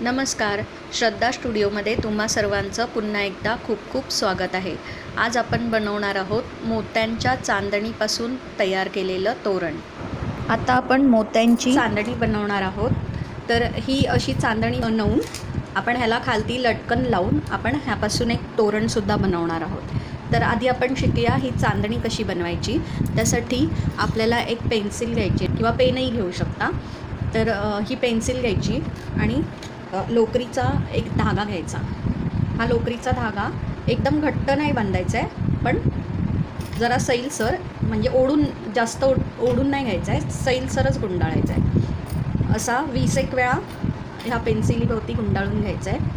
नमस्कार. श्रद्धा स्टुडिओमध्ये तुम्हा सर्वांचं पुन्हा एकदा खूप खूप स्वागत आहे. आज आपण बनवणार आहोत मोत्यांच्या चांदणीपासून तयार केलेलं तोरण. आता आपण मोत्यांची चांदणी बनवणार आहोत. तर ही अशी चांदणी बनवून आपण ह्याला खालती लटकन लावून आपण ह्यापासून एक तोरणसुद्धा बनवणार आहोत. तर आधी आपण शिकूया ही चांदणी कशी बनवायची. त्यासाठी आपल्याला एक पेन्सिल घ्यायची किंवा पेनही घेऊ शकता. तर ही पेन्सिल घ्यायची आणि लोकरीचा एक धागा घ्यायचा. हा लोकरीचा धागा एकदम घट्ट नाही बांधायचा आहे पण जरा सैलसर म्हणजे ओढून जास्त ओढून नाही घ्यायचा आहे सैलसरच गुंडाळायचा आहे असा वीस एक वेळा ह्या पेन्सिलीभोवती गुंडाळून घ्यायचा आहे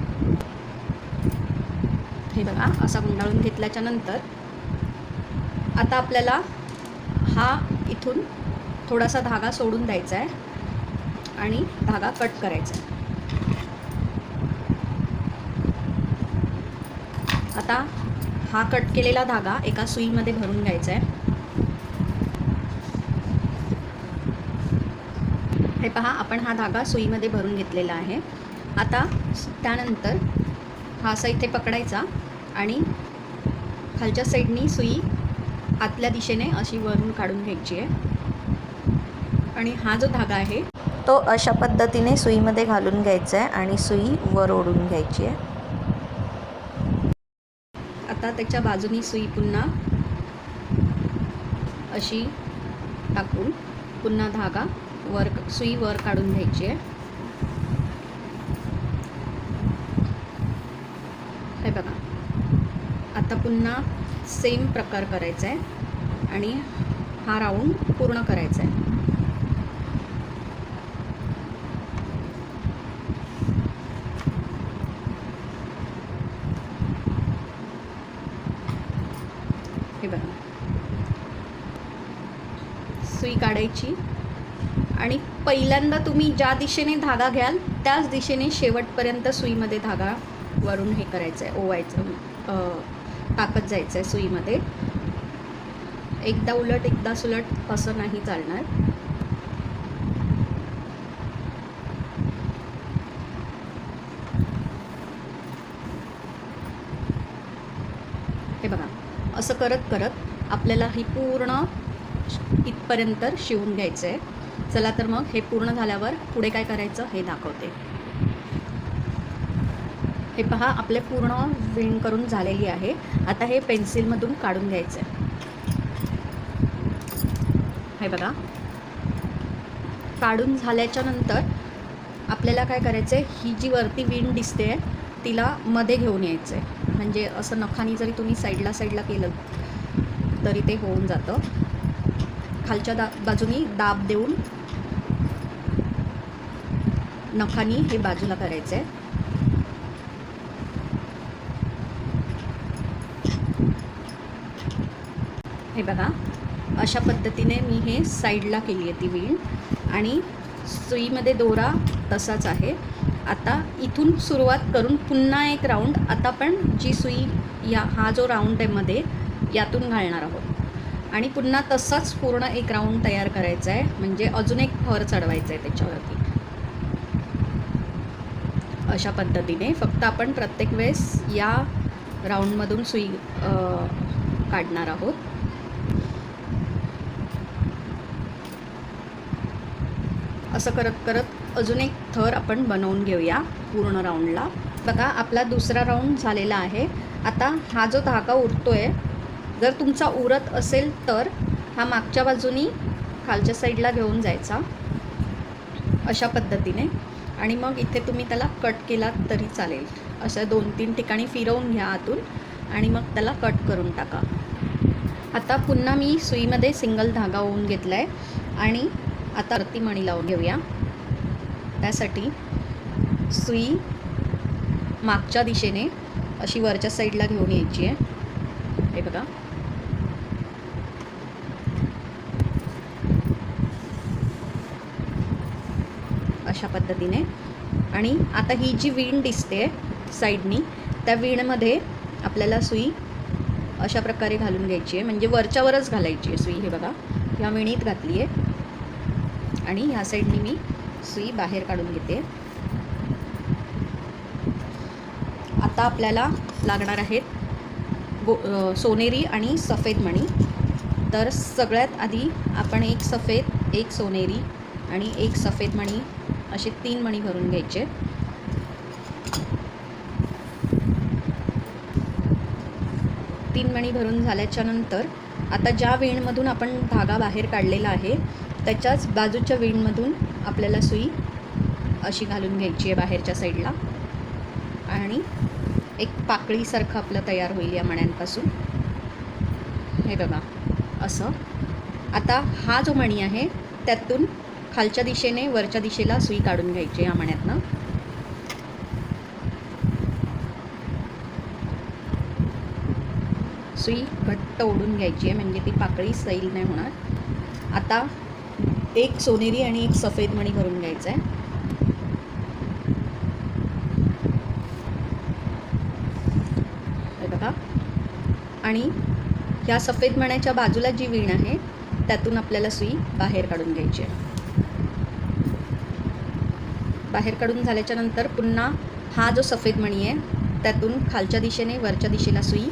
हे बघा असा गुंडाळून घेतल्याच्या नंतर आता आपल्याला हा इथून थोडासा धागा सोडून द्यायचा आहे आणि धागा कट करायचा आहे आता हा कट केलेला धागा एका सुईमध्ये भरून घ्यायचा आहे. हे पहा आपण हा धागा सुईमध्ये भरून घेतलेला आहे. आता त्यानंतर हा असा इथे पकडायचा आणि खालच्या साईडनी सुई आतल्या दिशेने अशी वरून काढून घ्यायची आहे. आणि हा जो धागा आहे तो अशा पद्धतीने सुईमध्ये घालून घ्यायचा आहे आणि सुई वर ओढून घ्यायची आहे. त्याच्या बाजूनी सुई पुन्हा अशी टाकून पुन्हा धागा वर सुई वर काढून घ्यायची आहे. हे बघा. आता पुन्हा सेम प्रकार करायचा आहे आणि हा राऊंड पूर्ण करायचा आहे हे बघा सुई काढायची. आणि पहिल्यांदा तुम्ही ज्या दिशेने धागा घ्याल त्याच दिशेने शेवटपर्यंत सुईमध्ये धागा वरून हे करायचं आहे ओवायचं टाकत जायचं आहे सुईमध्ये. एकदा उलट एकदा सुलट असं नाही चालणार. हे बघा असं करत करत आपल्याला ही पूर्ण इथपर्यंत शिवून घ्यायचं आहे चला तर मग हे पूर्ण झाल्यावर पुढे काय करायचं हे दाखवते. हे पहा आपले पूर्ण विण करून झालेली आहे. आता हे पेन्सिलमधून काढून घ्यायचं आहे हे बघा. काढून झाल्याच्यानंतर आपल्याला काय करायचं आहे ही जी वरती विण दिसते तिला मध्ये घेऊन यायचं आहे म्हणजे असं नखानी जरी तुम्ही साईडला साईडला केलं तरी ते होऊन जातं. खालच्या दा बाजूनी दाब देऊन नखानी हे बाजूला करायचं आहे हे बघा अशा पद्धतीने मी हे साईडला केली आहे ती वीण. आणि सुईमध्ये दोरा तसाच आहे. आता इथून सुरुवात करून पुन्हा एक राऊंड. आता पण जी सुई या हा जो राऊंड आहे मध्ये यातून घालणार आहोत. आणि पुन्हा तसाच पूर्ण एक राऊंड तयार करायचा आहे. म्हणजे अजून एक थर चढवायचा आहे त्याच्यावरती. अशा पद्धतीने फक्त आपण प्रत्येक वेळेस या राऊंडमधून सुई काढणार आहोत. असं करत करत अजून एक थर आपण बनवून घेऊया पूर्ण राऊंडला बघा आपला दुसरा राऊंड झालेला आहे. आता हा जो धागा आहे जर तुमचा उरत असेल तर हा मागच्या बाजूनी खालच्या साईडला घेऊन जायचा. अशा पद्धतीने. आणि मग इथे तुम्ही त्याला कट केलात तरी चालेल. अशा दोन तीन ठिकाणी फिरवून घ्या आतून. आणि मग त्याला कट करून टाका. आता पुन्हा मी सुईमध्ये सिंगल धागा होऊन घेतला आहे आणि आता अरती मणी लावून घेऊया. त्यासाठी सुई मागच्या दिशेने अशी वरच्या साईडला घेऊन यायची आहे. हे बघा. अशा पद्धतीने. आणि आता ही जी वीण दिसते साईडनी त्या वीणमध्ये आपल्याला सुई अशा प्रकारे घालून घ्यायची आहे. म्हणजे वरच्यावरच घालायची आहे सुई हे बघा. ह्या विणीत घातली आहे. आणि ह्या साईडनी मी सुई बाहेर काढून घेते. आता आपल्याला लागणार आहेत गो सोनेरी आणि सफेद मणी. तर सगळ्यात आधी आपण एक सफेद एक सोनेरी आणि एक सफेद मणी असे तीन मणी भरून घ्यायचे. तीन मणी भरून झाल्याच्यानंतर आता ज्या विणमधून आपण धागा बाहेर काढलेला आहे त्याच्याच बाजूच्या विणमधून आपल्याला सुई अशी घालून घ्यायची आहे बाहेरच्या साईडला. आणि एक पाकळीसारखं आपलं तयार होईल या मण्यांपासून. हे बघा असं. आता हा जो मणी आहे त्यातून खालच्या दिशेने वरच्या दिशेला सुई काढून घ्यायची या मण्यातनं. सुई घट्ट ओढून घ्यायची आहे म्हणजे ती पाकळी सैल नाही होणार. आता एक सोनेरी आणि एक सफेद मणी भरून घ्यायचं आहे बघा. आणि ह्या सफेद मण्याच्या बाजूला जी वीण आहे त्यातून आपल्याला सुई बाहेर काढून घ्यायची आहे. बाहेर काढून झाल्याच्यानंतर पुन्हा हा जो सफेद मणी आहे त्यातून खालच्या दिशेने वरच्या दिशेला सुई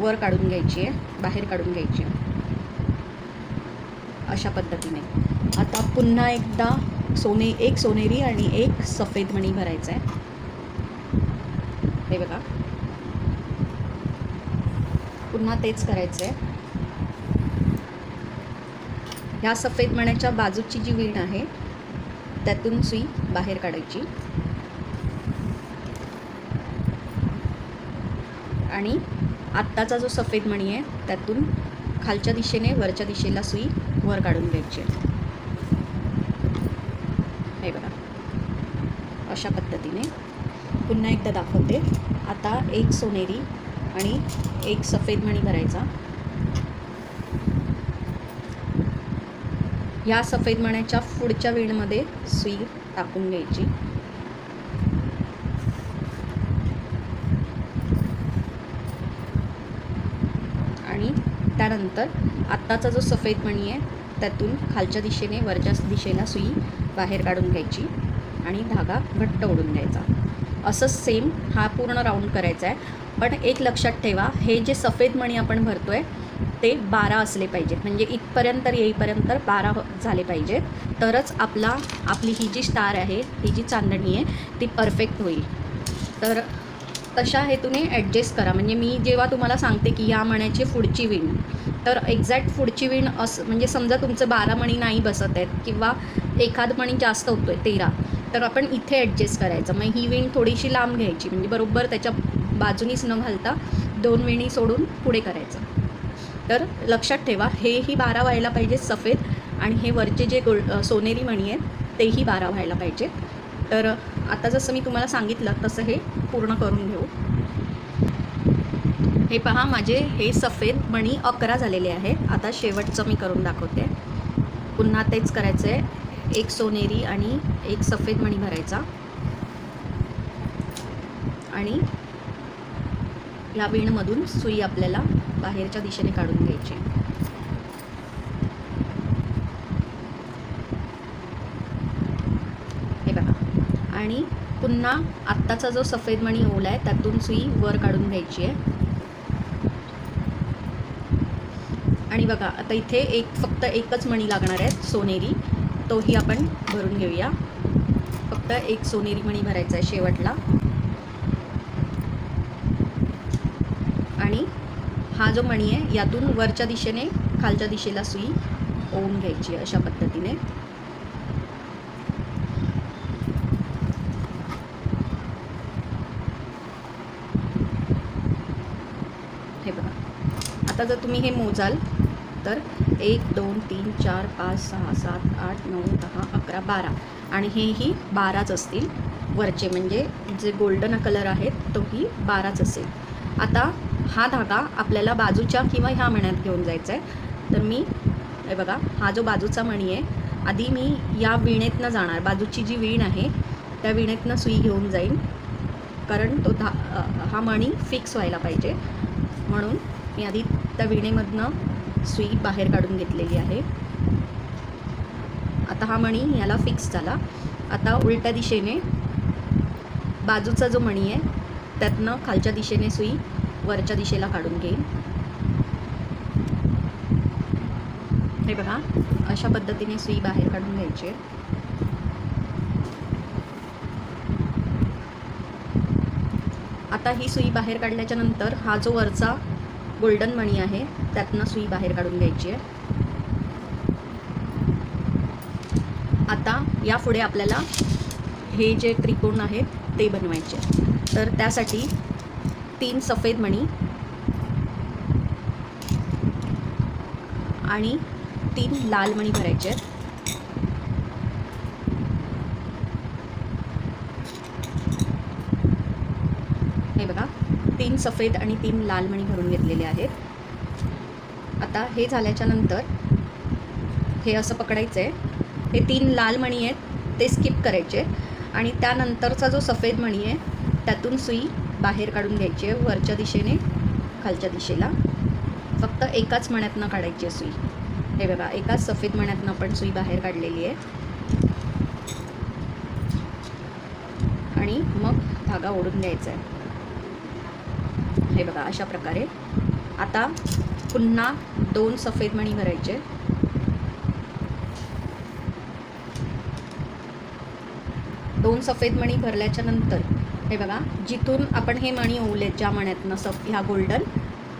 वर काढून घ्यायची आहे बाहेर काढून घ्यायची आहे. अशा पद्धतीने. आता पुन्हा एकदा सोने एक सोनेरी आणि एक सफेद मणी भरायचा आहे. हे बघा. पुन्हा तेच करायचं आहे. ह्या सफेद मण्याच्या बाजूची जी वीण आहे त्यातून सुई बाहेर काढायची. आणि आत्ताचा जो सफेद मणी आहे त्यातून खालच्या दिशेने वरच्या दिशेला सुई वर काढून घ्यायची आहे. हे बघा. अशा पद्धतीने पुन्हा एकदा दाखवते. आता एक सोनेरी आणि एक सफेद मणी भरायचा. ह्या सफेद मण्याच्या पुढच्या वेळमध्ये सुई टाकून घ्यायची. आणि त्यानंतर आत्ताचा जो सफेद मणी आहे त्यातून खालच्या दिशेने वरच्या दिशेला सुई बाहेर काढून घ्यायची आणि धागा घट्ट ओढून द्यायचा असं सेम हा पूर्ण राऊंड करायचा आहे. पण एक लक्षात ठेवा हे जे सफेद मणी आपण भरतो आहे ते बारा असले पाहिजेत म्हणजे इथपर्यंत येईपर्यंत बारा हो- झाले पाहिजेत तरच आपला आपली ही जी स्टार आहे ही जी चांदणी आहे ती परफेक्ट होईल. तर तशा हेतूने ॲडजस्ट करा. म्हणजे मी जेव्हा तुम्हाला सांगते की या मण्याची पुढची विण तर एक्झॅक्ट पुढची विण असं म्हणजे समजा तुमचं बारा मणी नाही बसत आहेत किंवा एखाद मणी जास्त होतो आहे तेरा तर आपण इथे ॲडजस्ट करायचं. मग ही विण थोडीशी लांब घ्यायची. म्हणजे बरोबर त्याच्या बाजूनीच न घालता दोन विणी सोडून पुढे करायचं. तर लक्षात ठेवा हेही बारा व्हायला पाहिजे सफेद आणि हे वरचे जे गोल सोनेरी मणी आहेत तेही बारा व्हायला पाहिजेत. तर आता जसं मी तुम्हाला सांगितलं तसं हे पूर्ण करून घेऊ. हे पहा माझे हे सफेद मणी अकरा झालेले आहेत. आता शेवटचं मी करून दाखवते. पुन्हा तेच करायचं आहे एक सोनेरी आणि एक सफेद मणी भरायचा. आणि या बीणमधून सुई आपल्याला बाहेरच्या दिशेने काढून घ्यायची. हे बघा. आणि पुन्हा आत्ताचा जो सफेद मणी ओला आहे त्यातून सुई वर काढून घ्यायची आहे. आणि बघा आता इथे एक फक्त एकच मणी लागणार आहे सोनेरी. तोही आपण भरून घेऊया. फक्त एक सोनेरी मणी भरायचा आहे शेवटला आणि हा जो मणी आहे यातून वरच्या दिशेने खालच्या दिशेला सुई ओवून घ्यायची आहे अशा पद्धतीने. हे बघा. आता जर तुम्ही हे मोजाल तर एक दोन तीन चार पाच सहा सात आठ नऊ दहा अकरा बारा. आणि हेही बाराच असतील. वरचे म्हणजे जे गोल्डन कलर आहेत तोही बाराच असेल. आता हा धागा आपल्याला बाजूच्या किंवा ह्या मण्यात घेऊन जायचा आहे तर मी हे बघा हा जो बाजूचा मणी आहे आधी मी या विणेतनं जाणार. बाजूची जी विण आहे त्या विणेतनं सुई घेऊन जाईन. कारण तो धा हा मणी फिक्स व्हायला पाहिजे. म्हणून मी आधी त्या विणेमधनं सुई बाहेर काढून घेतलेली आहे. आता हा मणी याला फिक्स झाला. आता उलट्या दिशेने बाजूचा जो मणी आहे त्यातनं खालच्या दिशेने सुई वरच्या दिशेला काढून घेईन. हे बघा अशा पद्धतीने सुई बाहेर काढून घ्यायची. आहे आता ही सुई बाहेर काढल्याच्या नंतर हा जो वरचा गोल्डन मणी आहे त्यातनं सुई बाहेर काढून घ्यायची आहे. आता यापुढे आपल्याला हे जे त्रिकोण आहेत ते बनवायचे. आहे तर त्यासाठी तीन सफेद मणी आणि तीन लाल मणी भरायचे आहेत. हे बघा तीन सफेद आणि तीन लाल मणी भरून घेतलेले आहेत. आता हे झाल्याच्यानंतर हे असं पकडायचं आहे हे तीन लाल मणी आहेत ते स्किप करायचे. आणि त्यानंतरचा जो सफेद मणी आहे त्यातून सुई बाहेर काढून घ्यायची आहे वरच्या दिशेने खालच्या दिशेला. फक्त एकाच मण्यातनं काढायची आहे सुई. हे बघा एकाच सफेद मण्यातनं आपण सुई बाहेर काढलेली आहे. आणि मग धागा ओढून द्यायचा आहे. हे बघा अशा प्रकारे. आता पुन्हा दोन सफेद मणी भरायचे दोन सफेद मणी भरल्याच्या नंतर हे बघा जिथून आपण हे मणी ओवलेत ज्या मण्यातनं सफ ह्या गोल्डन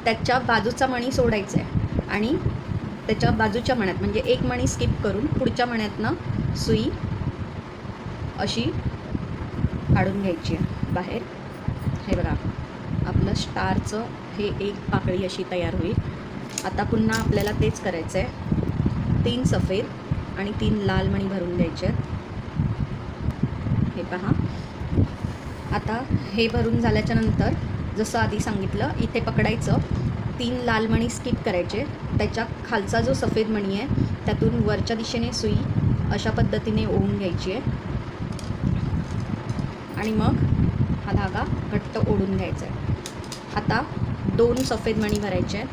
त्याच्या बाजूचा मणी सोडायचा आहे आणि त्याच्या बाजूच्या मण्यात म्हणजे एक मणी स्किप करून पुढच्या मण्यातनं सुई अशी काढून घ्यायची आहे. बाहेर हे बघा आपलं स्टारचं हे एक पाकळी अशी तयार होईल. आता पुन्हा आपल्याला तेच करायचं आहे तीन सफेद आणि तीन लाल मणी भरून द्यायचे आहेत. हे पहा. आता हे भरून झाल्याच्यानंतर जसं आधी सांगितलं इथे पकडायचं. तीन लाल मणी स्किप करायचे. त्याच्या खालचा जो सफेद मणी आहे त्यातून वरच्या दिशेने सुई अशा पद्धतीने ओढून घ्यायची आहे. आणि मग हा धागा घट्ट ओढून घ्यायचा आहे. आता दोन सफेद मणी भरायचे आहेत.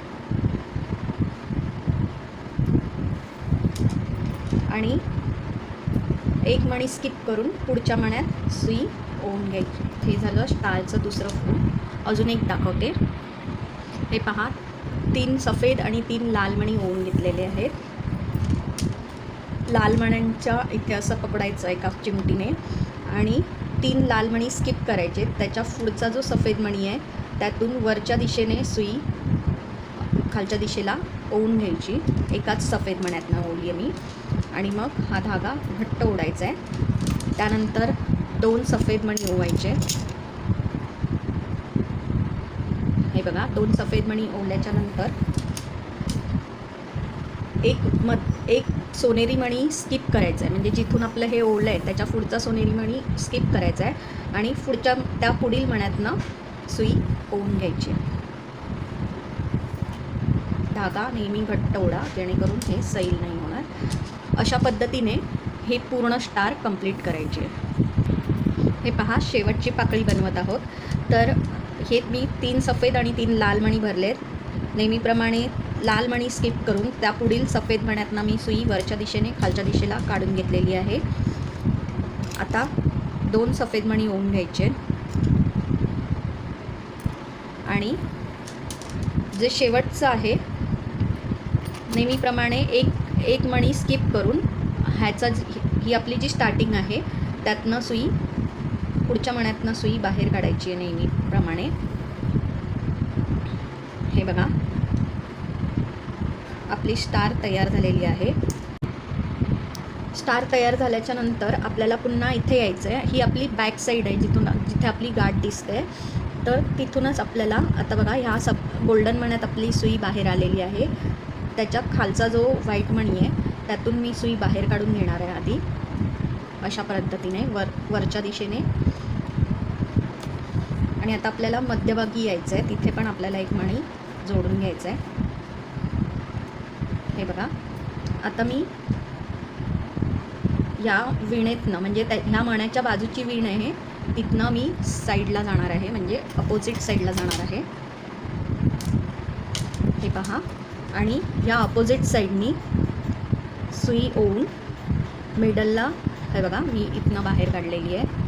आणि एक मणी स्किप करून पुढच्या मण्यात सुई ओम घ्यायची. हे झालं स्टारचं दुसरं फूल अजून एक दाखवते. हे पहा तीन सफेद आणि तीन लाल मणी घेतलेले आहेत. लाल मण्यांच्या इथे असं पकडायचं एका चिमटीने. आणि तीन लाल मणी स्किप करायचे. त्याच्या पुढचा जो सफेद मणी आहे त्यातून वरच्या दिशेने सुई खालच्या दिशेला ओवून घ्यायची. एकाच सफेद मण्यातनं ओवली आहे मी. आणि मग हा धागा घट्ट ओढायचा आहे. त्यानंतर दोन सफेद मणी ओवायचे. हे बघा दोन सफेद मणी ओवल्याच्या नंतर एक मत एक सोनेरी मणी स्किप करायचा आहे म्हणजे जिथून आपलं हे ओवलं आहे त्याच्या पुढचा सोनेरी मणी स्किप करायचा आहे आणि पुढच्या त्या पुढील मण्यातनं सुई ओवून घ्यायची. धागा नेहमी घट्ट ओढा जेणेकरून हे सैल नाही होणार. अशा पद्धतीने हे पूर्ण स्टार कंप्लीट करायचे. हे पहा शेवटची पाकळी बनवत आहोत. तर हे मी तीन सफेद आणि तीन लाल मणी भरलेत. नेहमीप्रमाणे लाल मणी स्किप करून त्या पुढील सफेद मण्यातनं मी सुई वरच्या दिशेने खालच्या दिशेला काढून घेतलेली आहे. आता दोन सफेद मणी ओवून घ्यायचे. आणि जे शेवटचं आहे नेहमीप्रमाणे एक एक मणी स्किप करून ह्याचा जी- ही आपली जी स्टार्टिंग आहे त्यातनं सुई पुढच्या मण्यातनं सुई बाहेर काढायची आहे नेहमीप्रमाणे. हे बघा. आपली स्टार तयार झालेली आहे. स्टार तयार झाल्याच्यानंतर आपल्याला पुन्हा इथे यायचं आहे ही आपली बॅक साईड आहे जिथून जिथे आपली गाठ दिसते. तर तिथूनच आपल्याला आता बघा ह्या सब गोल्डन मण्यात आपली सुई बाहेर आलेली आहे. त्याच्या खालचा जो व्हाईट मणी आहे त्यातून मी सुई बाहेर काढून घेणार आहे आधी. अशा पद्धतीने वर वरच्या दिशेने. आणि आता आपल्याला मध्यभागी यायचं आहे तिथे पण आपल्याला एक मणी जोडून घ्यायचं आहे हे बघा. आता मी या विणेतनं म्हणजे त्या ह्या मण्याच्या बाजूची विण आहे तिथनं मी साईडला जाणार आहे म्हणजे अपोजिट साईडला जाणार आहे. हे पहा. आणि या अपोजिट साईडनी सुई ओवून मिडलला हे बघा मी इथनं बाहेर काढलेली आहे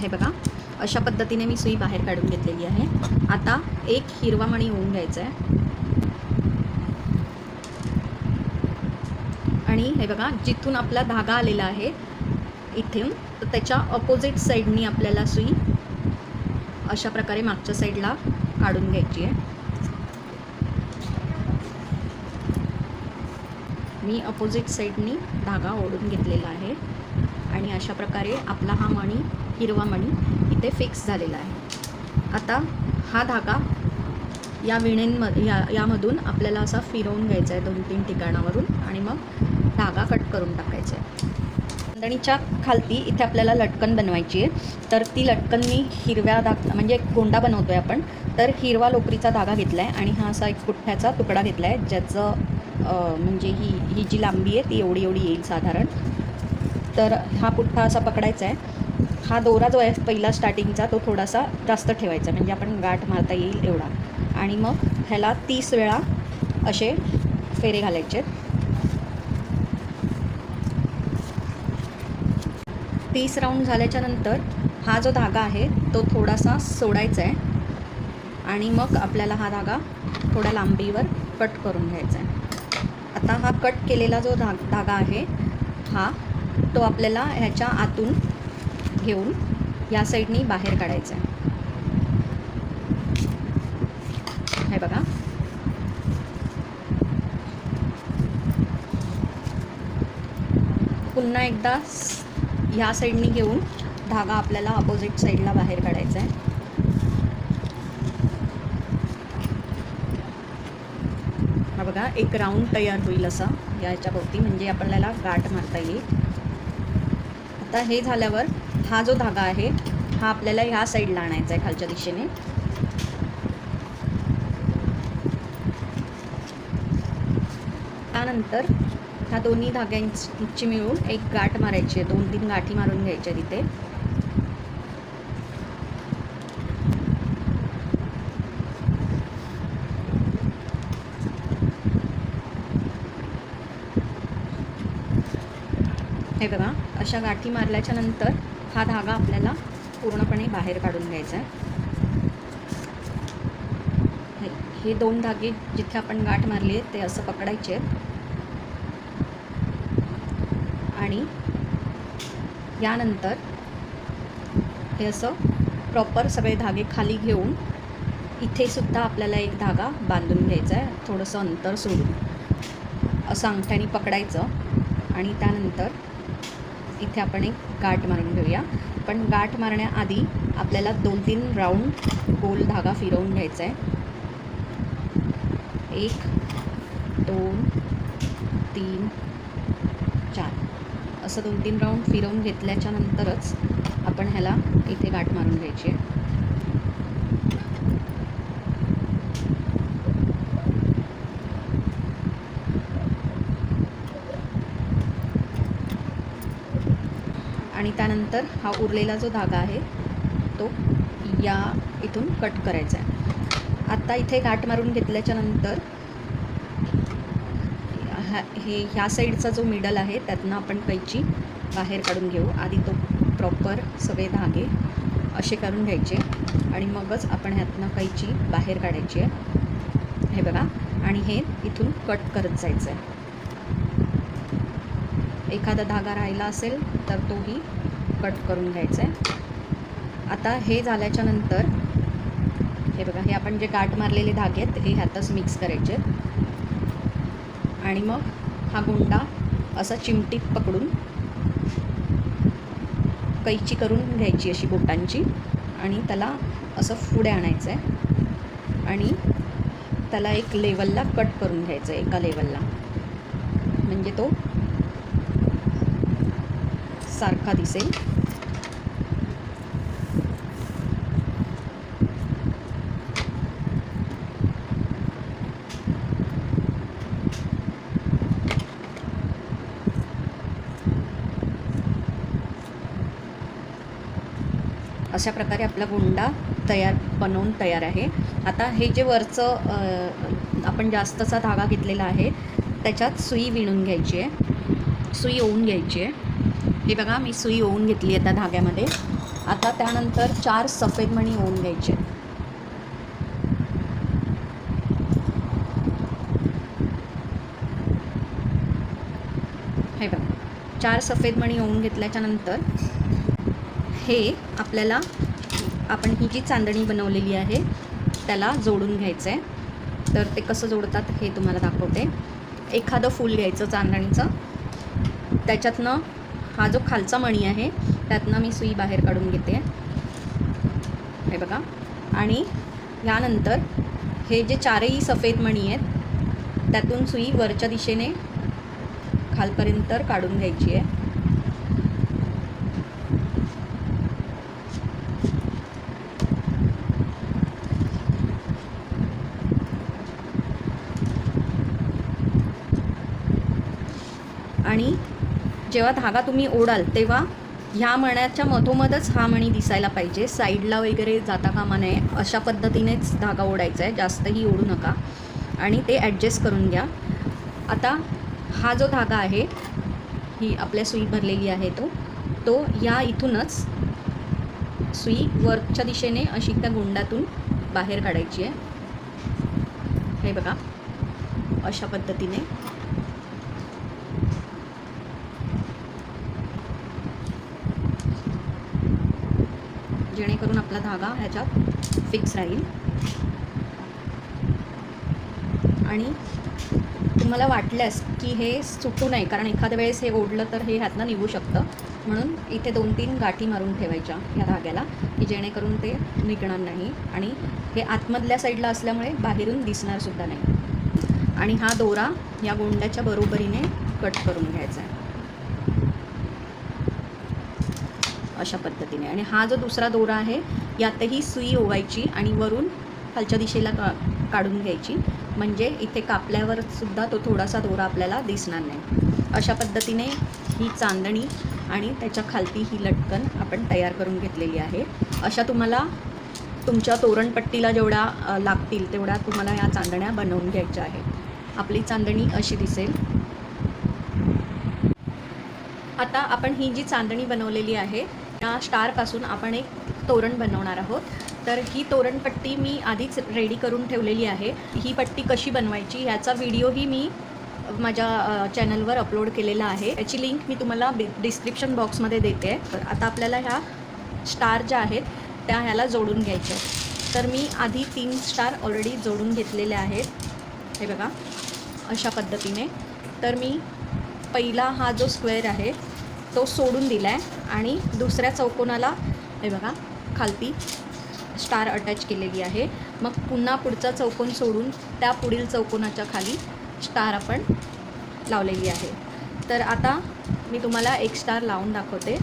हे बघा अशा पद्धतीने मी सुई बाहेर काढून घेतलेली आहे. आता एक हिरवा मणी होऊन घ्यायचा आहे आणि हे बघा जिथून आपला धागा आलेला आहे इथून तर त्याच्या अपोजिट साईडनी आपल्याला सुई अशा प्रकारे मागच्या साईडला काढून घ्यायची आहे. मी अपोजिट साईडनी धागा ओढून घेतलेला आहे. आणि अशा प्रकारे आपला हा मणी हिरवा मणी इथे फिक्स झालेला आहे. आता हा धागा या विणेंम या यामधून आपल्याला असा फिरवून घ्यायचा आहे दोन तीन ठिकाणावरून आणि मग धागा कट करून टाकायचा आहे. बांधणीच्या खालती इथे आपल्याला लटकन बनवायची आहे. तर ती लटकन मी हिरव्या दाग म्हणजे एक गोंडा बनवतो आहे आपण तर हिरवा लोकरीचा धागा घेतला आहे आणि हा असा एक पुठ्ठ्याचा तुकडा घेतला आहे ज्याचं म्हणजे ही ही जी लांबी आहे ती एवढी एवढी येईल साधारण. तर हा पुठ्ठा असा पकडायचा आहे. हा दोरा जो आहे पहिला स्टार्टिंगचा तो थोडासा जास्त ठेवायचा. म्हणजे आपण गाठ मारता येईल एवढा. आणि मग ह्याला तीस वेळा असे फेरे घालायचे. तीस राऊंड झाल्याच्यानंतर हा जो धागा आहे तो थोडासा सोडायचा आहे. आणि मग आपल्याला हा धागा थोड्या लांबीवर कट करून घ्यायचा आहे. आता हा कट केलेला जो धाग धागा आहे हा तो आपल्याला ह्याच्या आतून घेऊन या साईडनी बाहेर काढायचं आहे. हे बघा. पुन्हा एकदा ह्या साईडनी घेऊन धागा आपल्याला अपोजिट साईडला बाहेर काढायचा आहे. हा बघा एक राऊंड तयार होईल असा. याच्या भोवती म्हणजे आपल्याला गाठ मारता येईल. आता हे झाल्यावर हा जो धागा आहे हा आपल्याला ह्या साईडला आणायचा आहे खालच्या दिशेने. त्यानंतर ह्या दोन्ही धाग्यांची मिळून एक गाठ मारायची आहे दोन तीन गाठी मारून घ्यायच्या तिथे हे बघा अशा गाठी मारल्याच्या नंतर हा धागा आपल्याला पूर्णपणे बाहेर काढून घ्यायचा आहे. हे- हे दोन धागे जिथे आपण गाठ मारली आहे ते असं पकडायचे आहेत. आणि यानंतर हे असं प्रॉपर सगळे धागे खाली घेऊन इथे सुद्धा आपल्याला एक धागा बांधून घ्यायचा आहे. थोडंसं अंतर सोडून. असं अंगठ्याने पकडायचं आणि त्यानंतर इथे आपण एक गाठ मारून घेऊया. पण गाठ मारण्याआधी आपल्याला दोन तीन राऊंड गोल धागा फिरवून घ्यायचा आहे एक दोन तीन चार. असं दोन तीन राऊंड फिरवून घेतल्याच्या नंतरच आपण ह्याला इथे गाठ मारून घ्यायची आहे आणि त्यानंतर हा उरलेला जो धागा आहे तो या इथून कट करायचा आहे. आत्ता इथे गाठ मारून घेतल्याच्या नंतर हे ह्या साईडचा जो मिडल आहे त्यातनं आपण कैची बाहेर काढून घेऊ. आधी तो प्रॉपर सगळे धागे असे करून घ्यायचे आणि मगच आपण ह्यातनं कैची बाहेर काढायची. आहे हे बघा. आणि हे इथून कट करत जायचं आहे एखादा धागा राहिला असेल तर तोही कट करून घ्यायचं आहे आता हे झाल्याच्यानंतर हे बघा हे आपण जे गाठ मारलेले धागे आहेत हे ह्यातच मिक्स करायचे. आहेत. आणि मग हा गुंडा असा चिमटीत पकडून कैची करून घ्यायची अशी बोटांची आणि त्याला असं पुढे आणायचं आहे आणि त्याला एक लेवलला कट करून घ्यायचं आहे एका लेवलला. म्हणजे तो सारखा दिसेल. अशा प्रकारे आपला गुंडा तयार बनवून तयार आहे. आता हे जे वरचं आपण जास्तचा धागा घेतलेला आहे त्याच्यात सुई विणून घ्यायची आहे. सुई ओवून घ्यायची आहे. हे बघा मी सुई ओवून घेतली आहे त्या धाग्यामध्ये. आता त्यानंतर चार सफेद मणी ओवून घ्यायचे हे बघा चार सफेद मणी ओवून घेतल्याच्यानंतर हे आपल्याला आपण ही जी चांदणी बनवलेली आहे त्याला जोडून घ्यायचं आहे तर ते कसं जोडतात हे तुम्हाला दाखवते. एखादं फूल घ्यायचं चांदणीचं. त्याच्यातनं हा जो खालचा मणी आहे त्यातनं मी सुई बाहेर काढून घेते. हे बघा. आणि यानंतर हे जे चारही सफेद मणी आहेत त्यातून सुई वरच्या दिशेने खालपर्यंत काढून घ्यायची आहे आणि जेव्हा धागा तुम्ही ओढाल तेव्हा ह्या मण्याच्या मधोमधच हा मणी दिसायला पाहिजे. साईडला वगैरे जाता कामा नये. अशा पद्धतीनेच धागा ओढायचा आहे. जास्तही ओढू नका. आणि ते ॲडजस्ट करून घ्या. आता हा जो धागा आहे ही आपल्या सुई भरलेली आहे तो. तो या इथूनच सुई वरच्या दिशेने अशी त्या गुंडातून बाहेर काढायची आहे. हे बघा. अशा पद्धतीने. जेणेकरून आपला धागा ह्याच्यात फिक्स राहील. आणि तुम्हाला वाटल्यास की हे सुटू नये कारण एखाद्या वेळेस हे ओढलं तर हे ह्यातनं निघू शकतं. म्हणून इथे दोन तीन गाठी मारून ठेवायच्या ह्या धाग्याला की जेणेकरून ते निघणार नाही आणि हे आतमधल्या साईडला असल्यामुळे बाहेरून दिसणार सुद्धा नाही. आणि हा दोरा या गोंड्याच्या बरोबरीने कट करून घ्यायचा आहे. अशा पद्धतीने. आणि हा जो दुसरा दोरा आहे यातही सुई ओवायची आणि वरून खालच्या दिशेला का काढून घ्यायची. म्हणजे इथे कापल्यावर सुद्धा तो थोडासा दोरा आपल्याला दिसणार नाही. अशा पद्धतीने ही चांदणी आणि त्याच्या खालती ही लटकन आपण तयार करून घेतलेली आहे. अशा तुम्हाला तुमच्या तोरणपट्टीला जेवढ्या लागतील तेवढ्या तुम्हाला या चांदण्या बनवून घ्यायच्या आहेत. आपली चांदणी अशी दिसेल. आता आपण ही जी चांदणी बनवलेली आहे या स्टारपासून आपण एक तोरण बनवणार आहोत. तर ही तोरणपट्टी मी आधीच रेडी करून ठेवलेली आहे. ही पट्टी कशी बनवायची ह्याचा व्हिडिओही मी माझ्या चॅनलवर अपलोड केलेला आहे. याची लिंक मी तुम्हाला डि डिस्क्रिप्शन बॉक्समध्ये देते. तर आता आपल्याला ह्या स्टार ज्या आहेत त्या ह्याला जोडून घ्यायच्या तर मी आधी तीन स्टार ऑलरेडी जोडून घेतलेले आहेत. हे बघा अशा पद्धतीने. तर मी पहिला हा जो स्क्वेअर आहे तो सोडून दिला आहे आणि दुसऱ्या चौकोनाला हे बघा खालती स्टार अटॅच केलेली आहे. मग पुन्हा पुढचा चौकोन सोडून त्या पुढील चौकोनाच्या खाली स्टार आपण लावलेली आहे. तर आता मी तुम्हाला एक स्टार लावून दाखवते.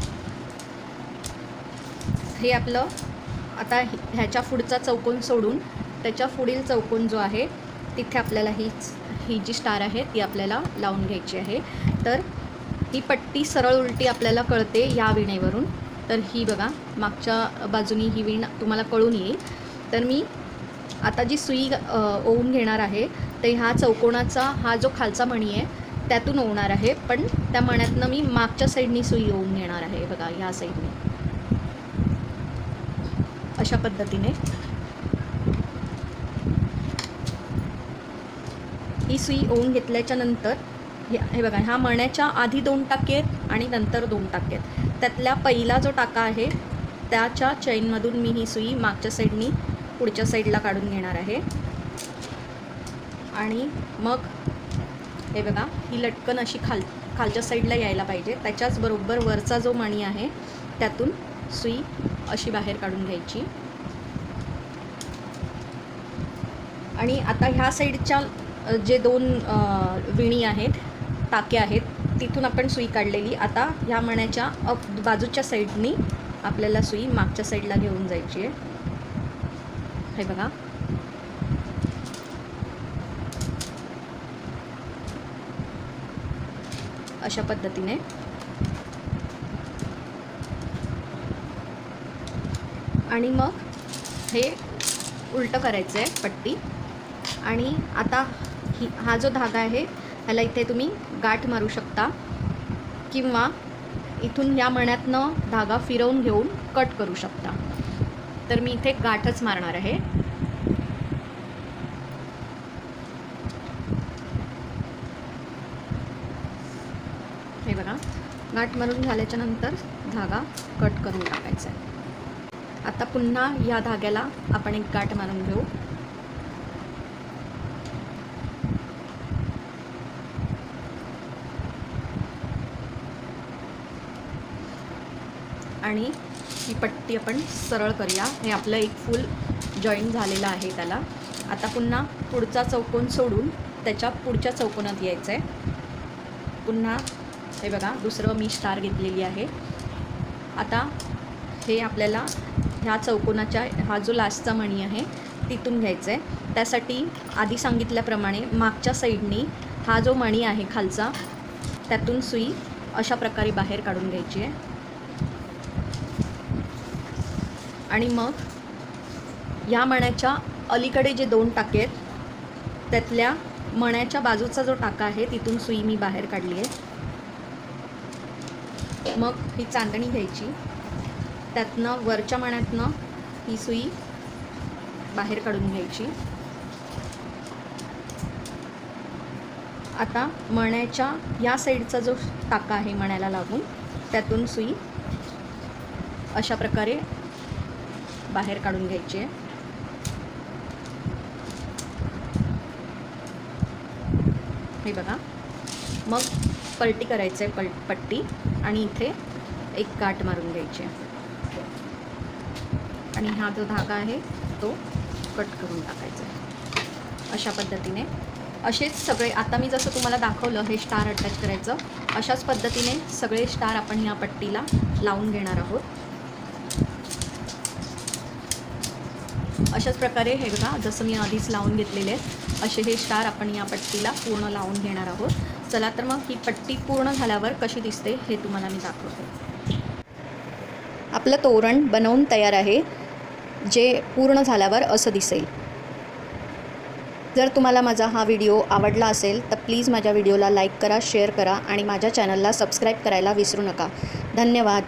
हे आपलं आता ह्याच्या पुढचा चौकोन सोडून त्याच्या पुढील चौकोन जो आहे तिथे आपल्याला हीच ही जी स्टार आहे ती आपल्याला लावून घ्यायची आहे. तर ही पट्टी सरळ उलटी आपल्याला कळते या विणेवरून. तर ही बघा मागच्या बाजूनी ही विण तुम्हाला कळून येईल. तर मी आता जी सुई ओवून घेणार आहे ते ह्या चौकोनाचा हा जो खालचा मणी आहे त्यातून ओवणार आहे. पण त्या मण्यातनं मी मागच्या साईडनी सुई ओवून घेणार आहे बघा ह्या साईडने. अशा पद्धतीने. ही सुई ओवून घेतल्याच्या नंतर हे- हे बघा ह्या मण्याच्या आधी दोन टाके आहेत आणि नंतर दोन टाके आहेत. त्यातल्या पहिला जो टाका आहे त्याच्या चैनमधून मी ही सुई मागच्या साईडनी पुढच्या साईडला काढून घेणार आहे. आणि मग हे बघा ही लटकन अशी खाल खालच्या साईडला यायला पाहिजे. त्याच्याच बरोबर वरचा जो मणी आहे त्यातून सुई अशी बाहेर काढून घ्यायची. आणि आता ह्या साईडच्या जे दोन विणी आहेत टाके आहेत तिथून आपण सुई काढलेली. आता ह्या मण्याच्या अप बाजूच्या साईडनी आपल्याला सुई मागच्या साईडला घेऊन जायची आहे. हे बघा. अशा पद्धतीने. आणि मग हे उलटं करायचं आहे पट्टी. आणि आता ही हा जो धागा आहे ह्याला इथे तुम्ही गाठ मारू शकता. किंवा इथून या मण्यातनं धागा फिरवून घेऊन कट करू शकता. तर मी इथे गाठच मारणार आहे. हे बघा गाठ मारून झाल्याच्यानंतर धागा कट करून टाकायचा आहे. आता पुन्हा या धाग्याला आपण एक गाठ मारून घेऊ. आणि ही पट्टी आपण सरळ करूया. हे आपलं एक फुल जॉईन झालेलं आहे त्याला. आता पुन्हा पुढचा चौकोन सोडून त्याच्या पुढच्या चौकोनात यायचं आहे पुन्हा हे बघा दुसरं मी स्टार घेतलेली आहे. आता हे आपल्याला ह्या चौकोनाच्या हा जो लास्टचा मणी आहे तिथून घ्यायचं आहे त्यासाठी आधी सांगितल्याप्रमाणे मागच्या साईडनी हा जो मणी आहे खालचा त्यातून सुई अशा प्रकारे बाहेर काढून घ्यायची आहे. आणि मग या मण्याच्या अलीकडे जे दोन टाके आहेत त्यातल्या मण्याच्या बाजूचा जो टाका आहे तिथून सुई मी बाहेर काढली आहे. मग ही चांदणी घ्यायची. त्यातनं वरच्या मण्यातनं ही सुई बाहेर काढून घ्यायची. आता मण्याच्या या साईडचा जो टाका आहे मण्याला लागून त्यातून सुई अशा प्रकारे बाहेर काढून घ्यायची. आहे हे बघा. मग पलटी करायचं आहे पल पट्टी आणि इथे एक गाठ मारून घ्यायची. आहे आणि हा जो धागा आहे तो कट करून टाकायचा. आहे अशा पद्धतीने. असेच सगळे आता मी जसं तुम्हाला दाखवलं हे स्टार अटॅच करायचं अशाच पद्धतीने सगळे स्टार आपण ह्या पट्टीला लावून घेणार आहोत. अशाच प्रकारे हे बघा जसं मी आधीच लावून घेतलेले आहेत असे हे स्टार आपण या पट्टीला पूर्ण लावून घेणार आहोत. चला तर मग ही पट्टी पूर्ण झाल्यावर कशी दिसते हे तुम्हाला मी दाखवते. आपलं तोरण बनवून तयार आहे जे पूर्ण झाल्यावर असं दिसेल. जर तुम्हाला माझा हा व्हिडिओ आवडला असेल तर प्लीज माझ्या व्हिडिओला लाईक करा शेअर करा आणि माझ्या चॅनलला सबस्क्राईब करायला विसरू नका. धन्यवाद.